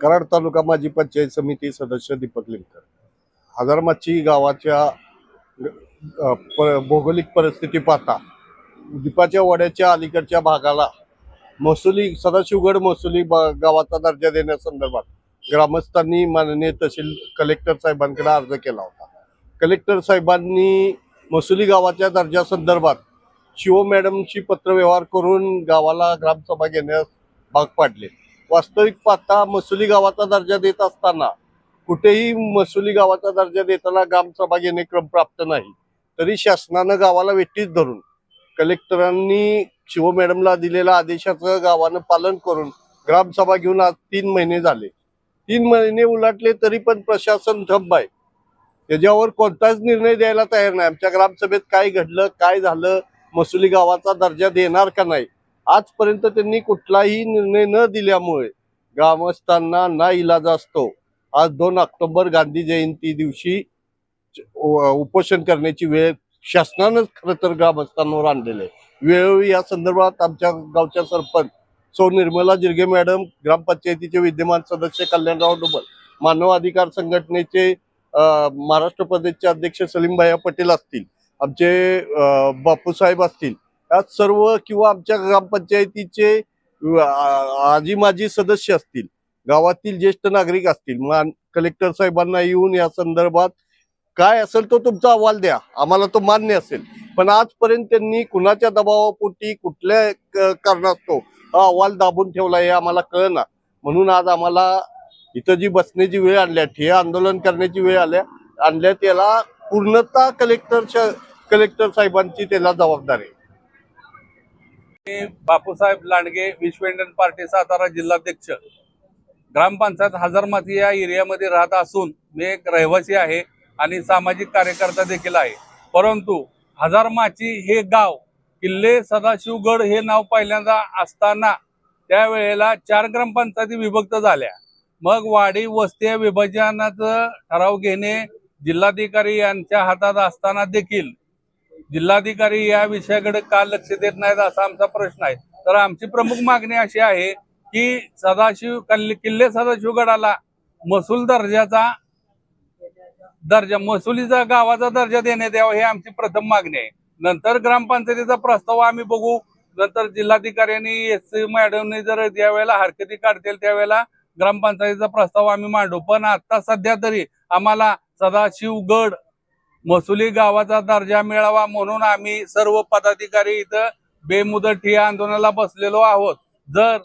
कराड तालुका माजी पंचायत समिती सदस्य दीपक लिमकर हजारमाची गावाच्या प- भौगोलिक परिस्थिती पाहता दीपाच्या वड्याच्या अलीकडच्या भागाला महसुली सदाशिवगड महसुली गावाचा दर्जा देण्यासंदर्भात ग्रामस्थांनी माननीय तहसील कलेक्टर साहेबांकडे अर्ज केला होता. कलेक्टर साहेबांनी महसुली गावाच्या दर्जासंदर्भात शिव मॅडमशी पत्रव्यवहार करून गावाला ग्रामसभा घेण्यास भाग पाडले. वास्तविक पाहता मसुली गावाचा दर्जा देत असताना कुठेही मसुली गावाचा दर्जा देताना ग्रामसभा घेणे क्रम प्राप्त नाही. तरी शासनानं गावाला वेठीच धरून कलेक्टरांनी शिव मॅडमला दिलेल्या आदेशाचं गावानं पालन करून ग्रामसभा घेऊन आज तीन महिने झाले. तीन महिने उलटले तरी पण प्रशासन ठप्प आहे. त्याच्यावर कोणताच निर्णय द्यायला तयार नाही. आमच्या ग्रामसभेत काय घडलं काय झालं मसुली गावाचा दर्जा देणार का नाही? आजपर्यंत त्यांनी कुठलाही निर्णय न दिल्यामुळे ग्रामस्थांना ना इलाज असतो. आज दोन ऑक्टोबर गांधी जयंती दिवशी उपोषण करण्याची वेळ शासनानंच खरं तर ग्रामस्थांवर आणलेले वेळोवेळी या संदर्भात आमच्या गावच्या सरपंच सो निर्मला जिरगे मॅडम ग्रामपंचायतीचे विद्यमान सदस्य कल्याणराव डोबल मानव अधिकार संघटनेचे महाराष्ट्र प्रदेशचे अध्यक्ष सलीमभाई पटेल असतील आमचे बापूसाहेब असतील यात सर्व किंवा आमच्या ग्रामपंचायतीचे आजी माजी सदस्य असतील गावातील ज्येष्ठ नागरिक असतील मान कलेक्टर साहेबांना येऊन या संदर्भात काय असेल तो तुमचा अहवाल द्या. आम्हाला तो मान्य असेल. पण आजपर्यंत त्यांनी कुणाच्या दबावापोटी कुठल्या कारणास्तव हा अहवाल दाबून ठेवला हे आम्हाला कळना. म्हणून आज आम्हाला इथं जी बसण्याची वेळ आणल्या ठे आंदोलन करण्याची वेळ आल्या आणल्या त्याला पूर्णतः कलेक्टर कलेक्टर साहेबांची त्याला जबाबदारी मी बापूसाहेब लांडगे विश्व इंडियन पार्टी सातारा जिल्हाध्यक्ष. ग्रामपंचायत हजारमाती या एरियामध्ये राहत असून मी एक रहिवासी आहे आणि सामाजिक कार्यकर्ता देखील आहे. परंतु हजारमाची हे गाव किल्ले सदाशिवगड हे नाव पहिल्यांदा असताना त्यावेळेला चार ग्रामपंचायती विभक्त झाल्या. मग वाडी वस्ती विभाजनाचं ठराव घेणे जिल्हाधिकारी यांच्या हातात असताना देखील जिल्हाधिकारी या विषयाकडे का लक्ष देत नाहीत असा आमचा प्रश्न आहे. तर आमची प्रमुख मागणी अशी आहे की सदाशिव किल्ले सदाशिवगडाला महसूल दर्जाचा दर्जा महसुलीचा गावाचा दर्जा देण्यात यावा ही आमची प्रथम मागणी आहे. नंतर ग्रामपंचायतीचा प्रस्ताव आम्ही बघू. नंतर जिल्हाधिकाऱ्यांनी एस सी मॅडमने जर ज्यावेळेला हरकती काढतील त्यावेळेला ग्रामपंचायतीचा प्रस्ताव आम्ही मांडू. पण आता सध्या तरी आम्हाला सदाशिवगड मसुली गावाचा दर्जा मिळावा म्हणून आम्ही सर्व पदाधिकारी इथं बेमुदत या आंदोलनाला बसलेलो आहोत. जर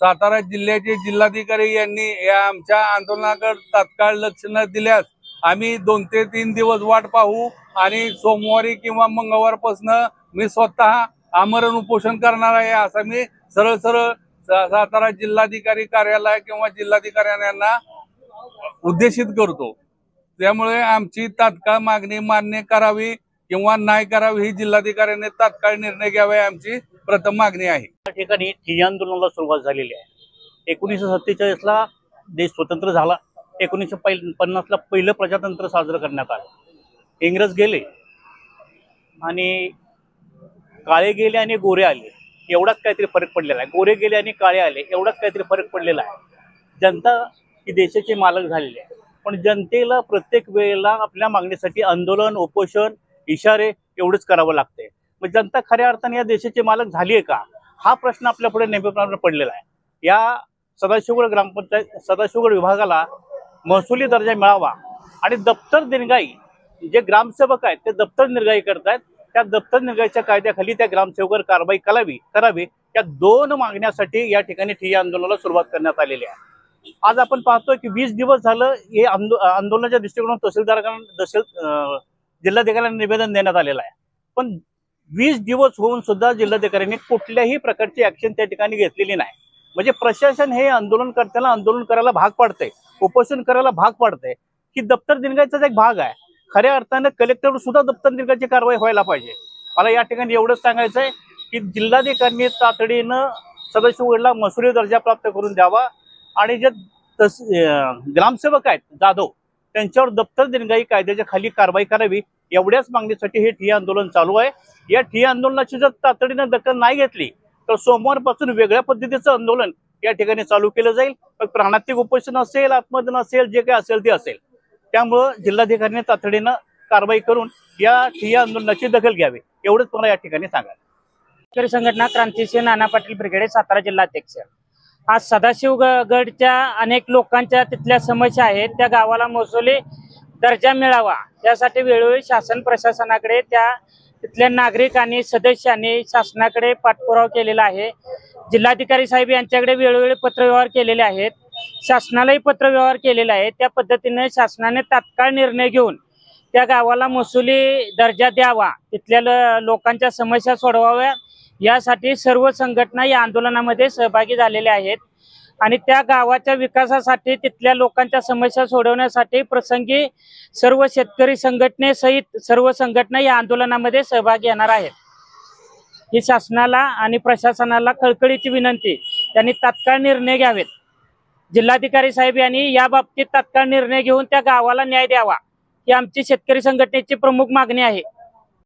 सातारा जिल्ह्याचे जिल्हाधिकारी यांनी या आमच्या आंदोलनाकडे तात्काळ लक्ष न दिल्यास आम्ही दोन ते तीन दिवस वाट पाहू आणि सोमवारी किंवा मंगळवारपासून मी स्वतः आमरण उपोषण करणार आहे असं मी सरळ सरळ सातारा जिल्हाधिकारी कार्यालय किंवा जिल्हाधिकाऱ्यांना उद्देशित करतो. त्यामुळे आमची तात्काळ मागणी मान्य करावी किंवा नाही करावी ही जिल्हाधिकाऱ्यांनी तात्काळ निर्णय घ्यावा आमची प्रथम मागणी आहे. या ठिकाणी ठिय्या आंदोलनाला सुरुवात झालेली आहे. एकोणीसशे सत्तेचाळीसला देश स्वतंत्र झाला. एकोणीसशे पै पन्नासला पहिलं प्रजातंत्र साजरं करण्यात आलं. इंग्रज गेले आणि काळे गेले आणि गोरे आले. एवढाच काहीतरी फरक पडलेला आहे. गोरे गेले आणि काळे आले. एवढाच काहीतरी फरक पडलेला आहे. जनता ही देशाचे मालक झालेली आहे. पण जनतेला प्रत्येक वेळेला आपल्या मागणीसाठी आंदोलन उपोषण इशारे एवढंच करावं लागते मग जनता खऱ्या अर्थाने या देशाची मालक झाली आहे का? हा प्रश्न आपल्या पुढे नेहमीप्रमाणे पडलेला आहे. या सदाशिवगड ग्रामपंचायत सदाशिवगड विभागाला महसुली दर्जा मिळावा आणि दप्तर दिनगाई जे ग्रामसेवक आहेत ते दप्तर निर्गाई करतायत. त्या दप्तर निर्गाईच्या कायद्याखाली त्या ग्रामसेवकावर कारवाई करावी करावी. या दोन मागण्यासाठी या ठिकाणी ठिय्या आंदोलनाला सुरुवात करण्यात आलेली आहे. आज आपण पाहतोय की वीस दिवस झालं हे आंदो आंदोलनाच्या दृष्टिकोनातून तहसीलदारांना तहसील जिल्हाधिकाऱ्यांना निवेदन देण्यात आलेलं आहे. पण वीस दिवस होऊन सुद्धा जिल्हाधिकाऱ्यांनी कुठल्याही प्रकारची ऍक्शन त्या ठिकाणी घेतलेली नाही. म्हणजे प्रशासन हे आंदोलन करताना आंदोलन करायला भाग पाडतंय. उपोषण करायला भाग पाडतंय. की दप्तर दिनगायचाच एक भाग आहे. खऱ्या अर्थानं कलेक्टर सुद्धा दप्तर दिनगाची कारवाई व्हायला पाहिजे. मला या ठिकाणी एवढंच सांगायचं आहे की जिल्हाधिकाऱ्यांनी तातडीनं सदस्यगडला मसुरी दर्जा प्राप्त करून द्यावा. आणि जे तस ग्रामसेवक आहेत जाधव त्यांच्यावर दप्तर दिनगाई कायद्याच्या खाली कारवाई करावी एवढ्याच मागणीसाठी हे ठिय्या आंदोलन चालू आहे. या ठिय्या आंदोलनाची जर तातडीनं दखल नाही घेतली तर सोमवारपासून वेगळ्या पद्धतीचं आंदोलन या ठिकाणी चालू केलं जाईल. मग प्राणातिक उपोषण असेल आत्मदन असेल जे काही असेल ते असेल. त्यामुळं जिल्हाधिकाऱ्यांनी तातडीनं कारवाई करून या ठिय्या आंदोलनाची दखल घ्यावी. एवढंच मला या ठिकाणी सांगा शेतकरी संघटना क्रांतीसिंह नाना पाटील ब्रिगेड सातारा जिल्हाध्यक्ष आज सदाशिव ग- गडच्या अनेक लोकांच्या तिथल्या समस्या आहेत. त्या गावाला महसुली दर्जा मिळावा. यासाठी वेळोवेळी शासन प्रशासनाकडे त्या तिथल्या नागरिकांनी सदस्यांनी शासनाकडे पाठपुरावा केलेला आहे. जिल्हाधिकारी साहेब यांच्याकडे वेळोवेळी पत्रव्यवहार केलेले आहेत. शासनालाही पत्रव्यवहार केलेला आहे. त्या पद्धतीने शासनाने तात्काळ निर्णय घेऊन त्या गावाला महसुली दर्जा द्यावा. तिथल्या लोकांच्या समस्या सोडवाव्या. यासाठी सर्व संघटना या आंदोलनामध्ये सहभागी झालेल्या आहेत. आणि त्या गावाच्या विकासासाठी तिथल्या लोकांच्या समस्या सोडवण्यासाठी प्रसंगी सर्व शेतकरी संघटनेसहित सर्व संघटना या आंदोलनामध्ये सहभागी येणार आहेत. ही शासनाला आणि प्रशासनाला कळकळीची विनंती त्यांनी तात्काळ निर्णय घ्यावेत. जिल्हाधिकारी साहेब यांनी या बाबतीत तात्काळ निर्णय घेऊन त्या गावाला न्याय द्यावा. ही आमची शेतकरी संघटनेची प्रमुख मागणी आहे.